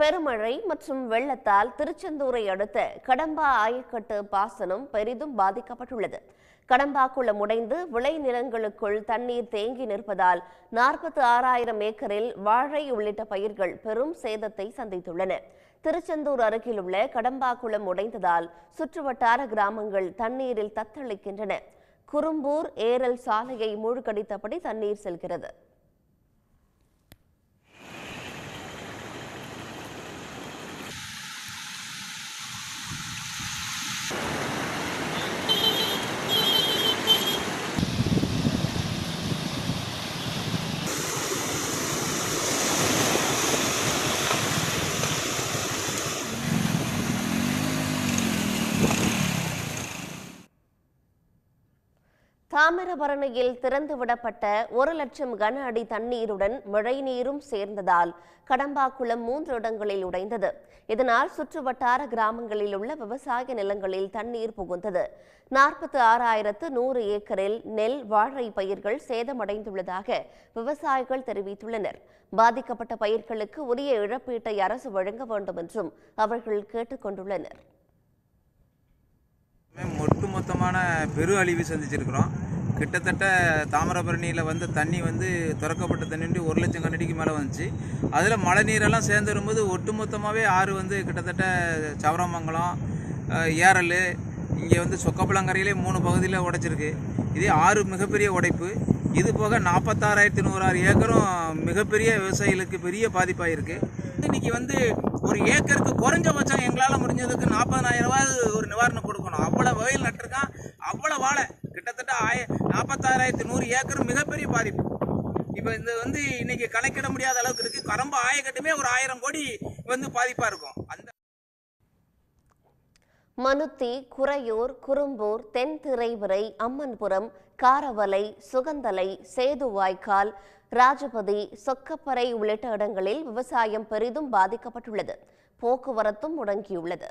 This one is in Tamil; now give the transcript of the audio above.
பெருமழை மற்றும் வெள்ளத்தால் திருச்செந்தூரை அடுத்த கடம்பா ஆயக்கட்டு பாசனம் பெரிதும் பாதிக்கப்பட்டுள்ளது. கடம்பா குளம் உடைந்து விளைநிலங்களுக்குள் தண்ணீர் தேங்கி நிற்பதால் நாற்பத்தி ஆறாயிரம் ஏக்கரில் வாழை உள்ளிட்ட பயிர்கள் பெரும் சேதத்தை சந்தித்துள்ளன. திருச்செந்தூர் அருகிலுள்ள கடம்பாக்குளம் உடைந்ததால் சுற்றுவட்டார கிராமங்கள் தண்ணீரில் தத்தளிக்கின்றன. குறும்பூர் ஏரல் சாலையை மூழ்கடித்தபடி தண்ணீர் செல்கிறது. தாமிரபரணியில் திறந்துவிடப்பட்ட ஒரு லட்சம் கன அடி தண்ணீருடன் மழைநீரும் சேர்ந்ததால் கடம்பாக்குளம் மூன்று இடங்களில் உடைந்தது. இதனால் சுற்றுவட்டார கிராமங்களில் உள்ள விவசாய நிலங்களில் தண்ணீர் புகுந்தது. நாற்பத்தி ஆறாயிரத்து நூறு ஏக்கரில் நெல் வாழை பயிர்கள் சேதமடைந்துள்ளதாக விவசாயிகள் தெரிவித்துள்ளனர். பாதிக்கப்பட்ட பயிர்களுக்கு உரிய இழப்பீட்டை அரசு வழங்க வேண்டும் என்றும் அவர்கள் கேட்டுக் பெரு அழிவு சந்திச்சிருக்கிறோம். கிட்டத்தட்ட தாமிரபரணியில் வந்து தண்ணி வந்து திறக்கப்பட்ட தண்ணி ஒரு லட்சம் கண்ணடிக்கு மேலே வந்துச்சு. அதில் மழை நீரெல்லாம் சேர்ந்து வரும்போது ஒட்டுமொத்தமாகவே ஆறு வந்து கிட்டத்தட்ட சவரமங்கலம் ஏரல் இங்கே வந்து சொக்கப்பழங்கரையிலே மூணு பகுதியில் உடைச்சிருக்கு. இதே ஆறு மிகப்பெரிய உடைப்பு. இது போக நாற்பத்தாறாயிரத்தி நூறாறு ஏக்கரும் மிகப்பெரிய விவசாயிகளுக்கு பெரிய பாதிப்பாயிருக்கு. இன்னைக்கு வந்து ஒரு ஏக்கருக்கு குறைஞ்சபட்சம் எங்களால் முடிஞ்சதுக்கு நாற்பதாயிரம் ரூபாய் ஒரு நிவாரணம் கொடுக்கணும். அவ்வளோ வாழை. கிட்டத்தட்ட ஆய நாற்பத்தாறாயிரத்தி நூறு ஏக்கர் மிகப்பெரிய பாதிப்பு. இப்போ இந்த வந்து இன்னைக்கு கணக்கிட முடியாத அளவுக்கு இருக்கு. கரம்பு ஆயக்கட்டுமே ஒரு ஆயிரம் கோடி வந்து பாதிப்பாக இருக்கும். அந்த மனுத்தி குறையூர் குறும்பூர் தென் திரைவிரை அம்மன்புரம் காரவலை சுகந்தலை சேதுவாய்க்கால் ராஜபதி சொக்கப்பறை உள்ளிட்ட இடங்களில் விவசாயம் பெரிதும் பாதிக்கப்பட்டுள்ளது. போக்குவரத்தும் முடங்கியுள்ளது.